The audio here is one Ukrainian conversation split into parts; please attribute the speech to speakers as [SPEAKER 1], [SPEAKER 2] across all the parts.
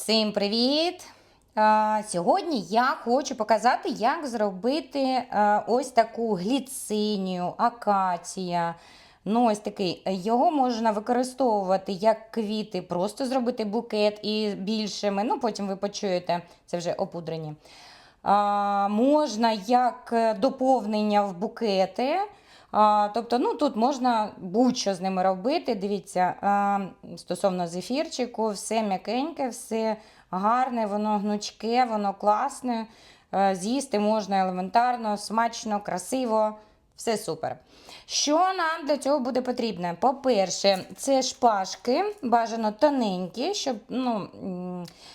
[SPEAKER 1] Всім привіт! Сьогодні я хочу показати, як зробити ось таку гліцинію, акація. Ну, ось такий. Його можна використовувати як квіти, просто зробити букет і більшими. Ну, потім ви почуєте, це вже опудрені. Можна як е, доповнення в букети. Тобто, ну, тут можна будь-що з ними робити. Дивіться, стосовно зефірчику, все м'якеньке, все гарне, воно гнучке, воно класне. Е, З'їсти можна елементарно, смачно, красиво, все супер. Що нам для цього буде потрібно? По-перше, це шпажки, бажано тоненькі, щоб, ну,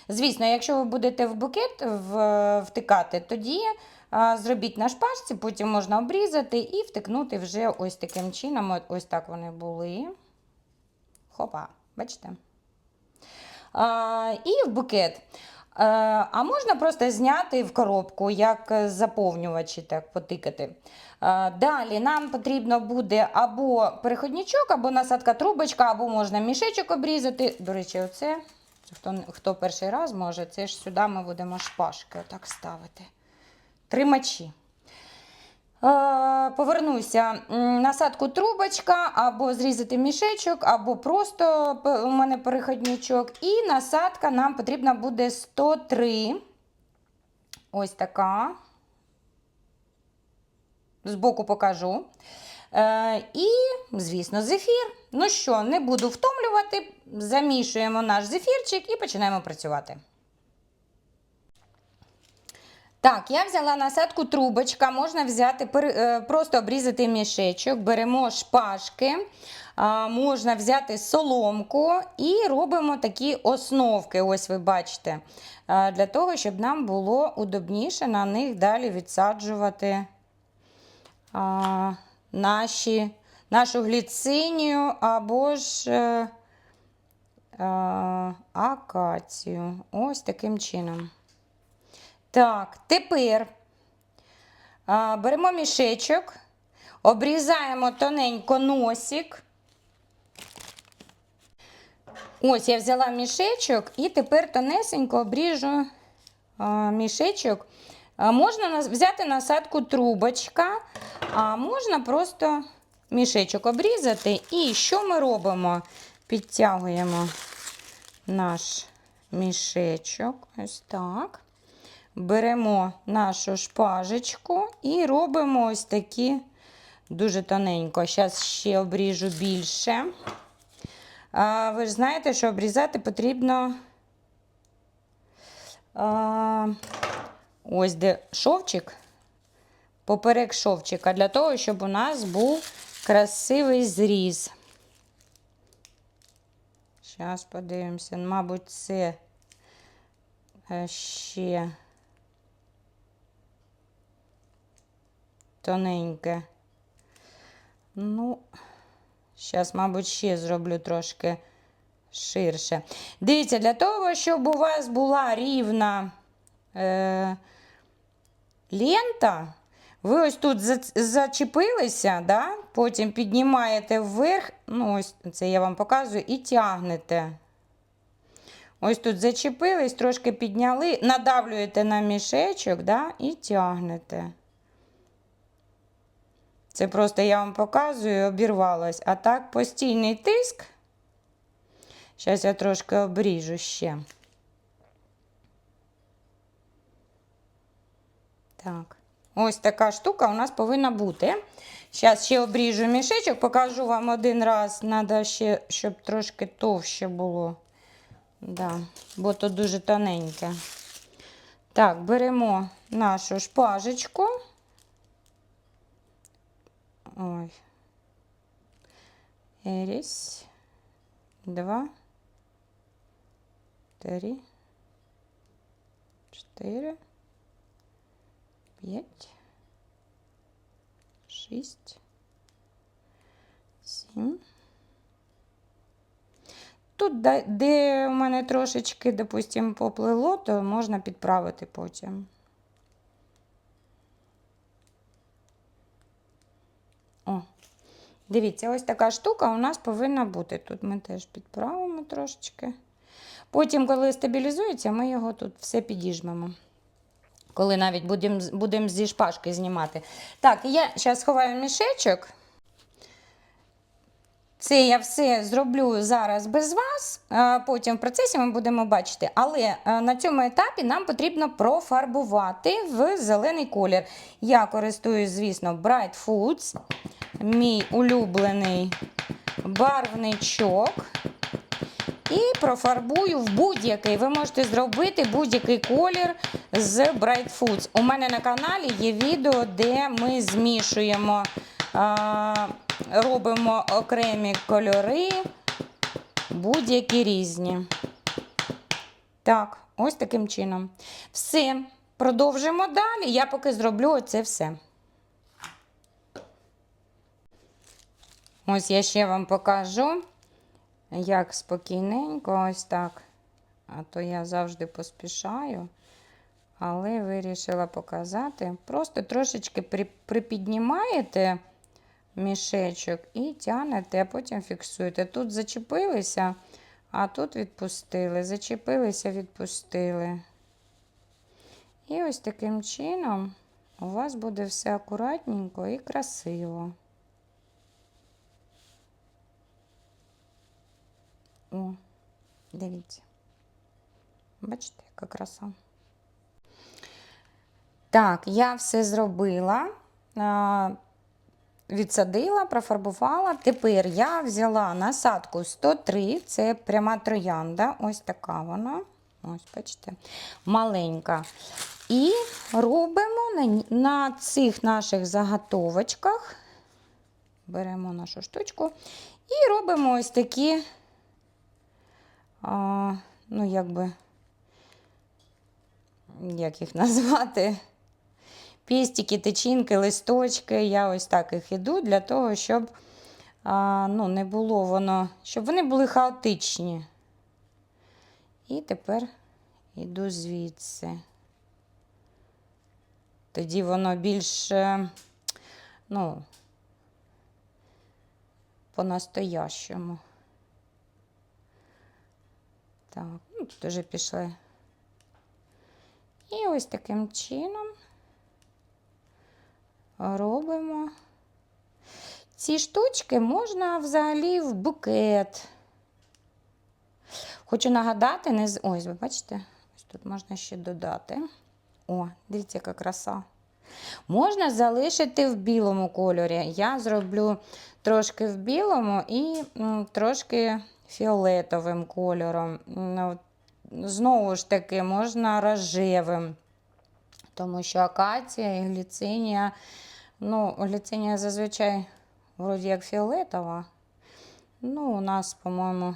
[SPEAKER 1] звісно, якщо ви будете в букет втикати, тоді зробіть на шпажці, потім можна обрізати і втикнути вже ось таким чином. Ось так вони були. Хопа, бачите? І в букет. А можна просто зняти в коробку, як заповнювачі, так потикати. Далі нам потрібно буде або переходничок, або насадка трубочка, або можна мішечок обрізати. До речі, оце, хто, хто перший раз може, це ж сюди ми будемо шпажки отак ставити. Тримачі. Е, Повернуся. Насадку трубочка, або зрізати мішечок, або просто у мене переходничок. І насадка нам потрібна буде 103. Ось така. Збоку покажу. Е, і, звісно, зефір. Ну що, не буду втомлювати. Замішуємо наш зефірчик і починаємо працювати. Так, я взяла насадку трубочка, можна взяти, е, просто обрізати мішечок, беремо шпажки, можна взяти соломку і робимо такі основки, ось ви бачите, для того, щоб нам було удобніше на них далі відсаджувати наші, нашу гліцинію або ж е, акацію. Ось таким чином. Так, тепер а, беремо мішечок, обрізаємо тоненько носик. Ось я взяла мішечок і тепер тонесенько обріжу а, мішечок. А, можна взяти насадку трубочка, а можна просто мішечок обрізати. І що ми робимо? Підтягуємо наш мішечок. Ось так. Беремо нашу шпажечку і робимо ось такі дуже тоненько. Зараз ще обріжу більше. А, ви ж знаєте, що обрізати потрібно а, ось де шовчик, поперек шовчика, для того, щоб у нас був красивий зріз. Зараз подивимося, мабуть, це е, ще. Тоненьке. Ну, зараз, мабуть, ще зроблю трошки ширше. Дивіться, для того, щоб у вас була рівна е, лента, ви ось тут зачепилися, да? потім піднімаєте вверх, ну, ось це я вам показую, і тягнете. Ось тут зачепились, трошки підняли, надавлюєте на мішечок да? і тягнете. Це просто я вам показую, обірвалось. А так постійний тиск. Зараз я трошки обріжу ще. Так. Ось така штука у нас повинна бути. Зараз ще обріжу мішечок, покажу вам один раз. Треба ще, щоб трошки товще було. Да, бо то дуже тоненьке. Так, беремо нашу шпажечку. Ой. Раз, два, три, чотири, п'ять, шість, сім. Тут, де у мене трошечки, допустимо, поплило, то можна підправити потім. О, дивіться, ось така штука у нас повинна бути. Тут ми теж підправимо трошечки. Потім, коли стабілізується, ми його тут все підіжмемо. Коли навіть будемо будем зі шпажки знімати. Так, я зараз ховаю мішечок. Це я все зроблю зараз без вас. Потім в процесі ми будемо бачити. Але е, на цьому етапі нам потрібно профарбувати в зелений колір. Я користуюсь, звісно, Bright Foods, мій улюблений барвничок. І профарбую в будь-який. Ви можете зробити будь-який колір з Bright Foods. У мене на каналі є відео, де ми змішуємо, робимо окремі кольори, будь-які різні. Так, ось таким чином. Все. Продовжимо далі. Я поки зроблю оце все. Ось я ще вам покажу, як спокійненько, ось так. А то я завжди поспішаю. Але вирішила показати. Просто трошечки при, припіднімаєте мішечок і тягнете, а потім фіксуєте. Тут зачепилися, а тут відпустили. Зачепилися, відпустили. І ось таким чином у вас буде все акуратненько і красиво. О, дивіться. Бачите, яка краса. Так, я все зробила, відсадила, профарбувала. Тепер я взяла насадку 103, це пряма троянда, ось така вона. Ось, бачите, маленька. І робимо на, цих наших заготовочках, беремо нашу штучку і робимо ось такі, а, ну, якби, як їх назвати, пістики, тичинки, листочки. Я ось так їх іду для того, щоб а, ну, не було воно, щоб вони були хаотичні. І тепер іду звідси. Тоді воно більш, е, ну, по-настоящому. Так, ну тут вже пішли. І ось таким чином робимо. Ці штучки можна взагалі в букет. Хочу нагадати, не з... ось, ви бачите, ось тут можна ще додати. О, дивіться, яка краса. Можна залишити в білому кольорі. Я зроблю трошки в білому і трошки фіолетовим кольором. Ну, Знову ж таки, можна рожевим, тому що акація і гліцинія, ну, гліцинія зазвичай вроді як фіолетова. Ну, у нас, по-моєму,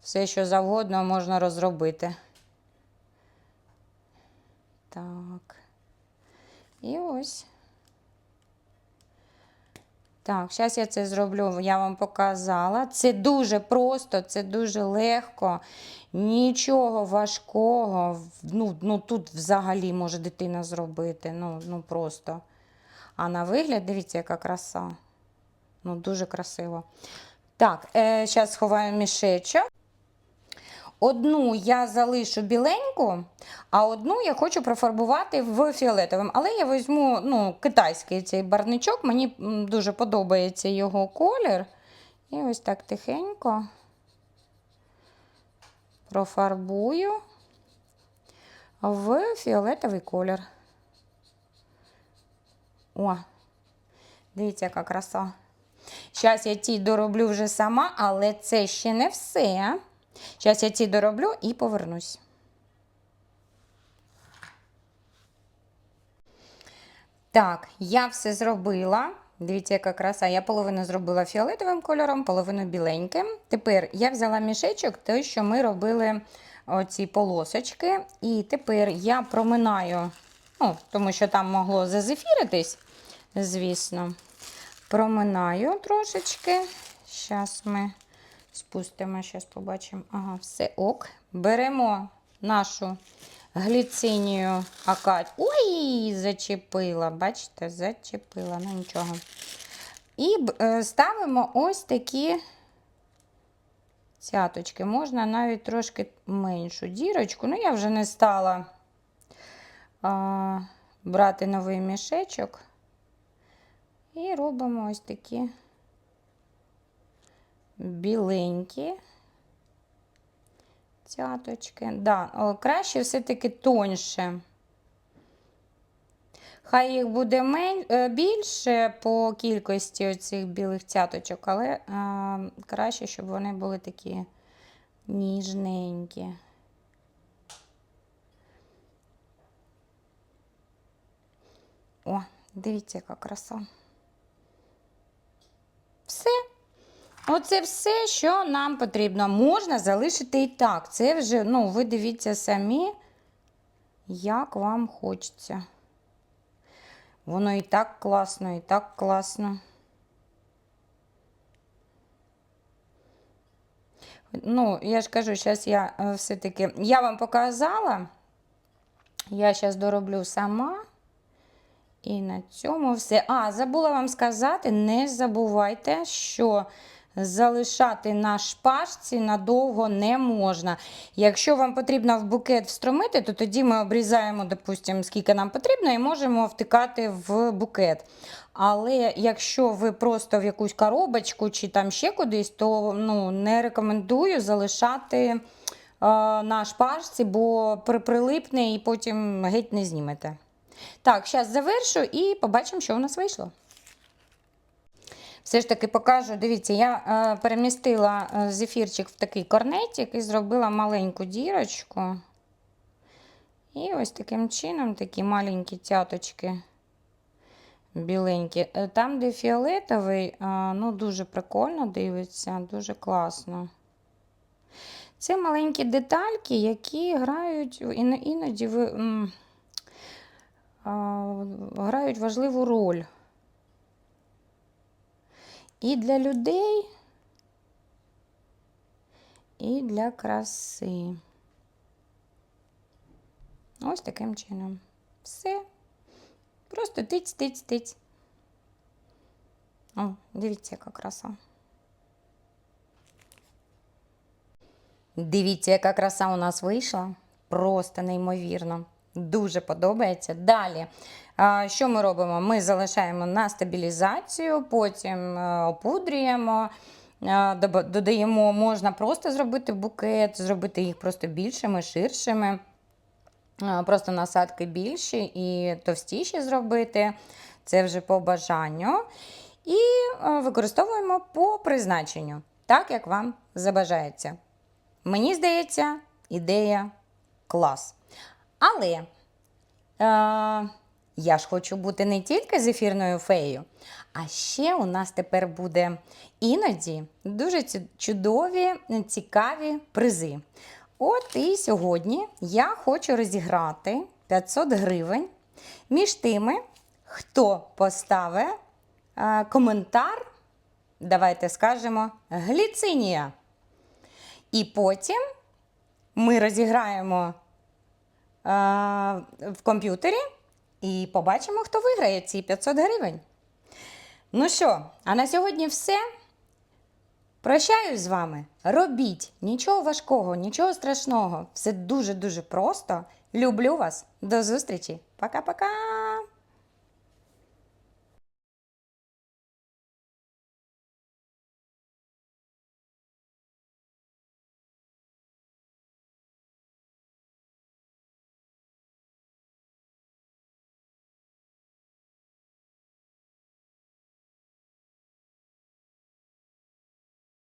[SPEAKER 1] все, що завгодно можна розробити. Так. І ось. Так, зараз я це зроблю, я вам показала. Це дуже просто, це дуже легко, нічого важкого. Ну, ну Тут взагалі може дитина зробити. Ну, ну просто. А на вигляд, дивіться, яка краса. Ну, дуже красиво. Так, е, зараз сховаю мішечок. Одну я залишу біленьку, а одну я хочу профарбувати в фіолетовим. Але я візьму ну, китайський цей барничок, мені дуже подобається його колір. І ось так тихенько профарбую в фіолетовий колір. О, дивіться, яка краса. Зараз я ті дороблю вже сама, але це ще не все. Зараз я ці дороблю і повернусь. Так, я все зробила. Дивіться, яка краса. Я половину зробила фіолетовим кольором, половину біленьким. Тепер я взяла мішечок, той, що ми робили оці полосочки. І тепер я проминаю, ну, тому що там могло зазефіритись, звісно. Проминаю трошечки. Зараз ми спустимо, зараз побачимо. Ага, все ок. Беремо нашу гліцинію акать. Ой, зачепила, бачите, зачепила, ну нічого. І е, ставимо ось такі цяточки. Можна навіть трошки меншу дірочку. Ну, я вже не стала а, брати новий мішечок. І робимо ось такі біленькі цяточки. Да, краще все-таки тоньше. Хай їх буде е, більше по кількості цих білих цяточок, але е, краще, щоб вони були такі ніжненькі. О, дивіться, яка краса. Все. Оце все, що нам потрібно. Можна залишити і так. Це вже, ну, ви дивіться самі, як вам хочеться. Воно і так класно, і так класно. Ну, я ж кажу, зараз я е, все-таки. Я вам показала. Я зараз дороблю сама. І на цьому все. А, забула вам сказати, не забувайте, що залишати на шпажці надовго не можна. Якщо вам потрібно в букет встромити, то тоді ми обрізаємо, допустимо, скільки нам потрібно, і можемо втикати в букет. Але якщо ви просто в якусь коробочку чи там ще кудись, то ну, не рекомендую залишати е, на шпажці, бо при- прилипне і потім геть не знімете. Так, зараз завершу і побачимо, що у нас вийшло. Все ж таки покажу, дивіться, я е, перемістила е, зефірчик в такий корнетик і зробила маленьку дірочку. І ось таким чином такі маленькі цяточки біленькі. Е, Там, де фіолетовий, ну, дуже прикольно дивиться, дуже класно. Це маленькі детальки, які грають іноді грають важливу роль. І для людей, і для краси. Ось таким чином. Все. Просто тиць, тиць, тиць. О, дивіться, яка краса. Дивіться, яка краса у нас вийшла. Просто неймовірно. Дуже подобається. Далі, що ми робимо? Ми залишаємо на стабілізацію, потім е, опудрюємо, е, додаємо, можна просто зробити букет, зробити їх просто більшими, ширшими. Е, Просто насадки більші і товстіші зробити. Це вже по бажанню. І використовуємо по призначенню, так як вам забажається. Мені здається, ідея клас. Але я ж хочу бути не тільки зефірною феєю, а ще у нас тепер буде іноді дуже чудові, цікаві призи. От і сьогодні я хочу розіграти 500 гривень між тими, хто поставить е, коментар, давайте скажемо, гліцинія. І потім ми розіграємо е, в комп'ютері і побачимо, хто виграє ці 500 гривень. Ну що, а на сьогодні все. Прощаюсь з вами. Робіть нічого важкого, нічого страшного. Все дуже-дуже просто. Люблю вас. До зустрічі. Пока-пока.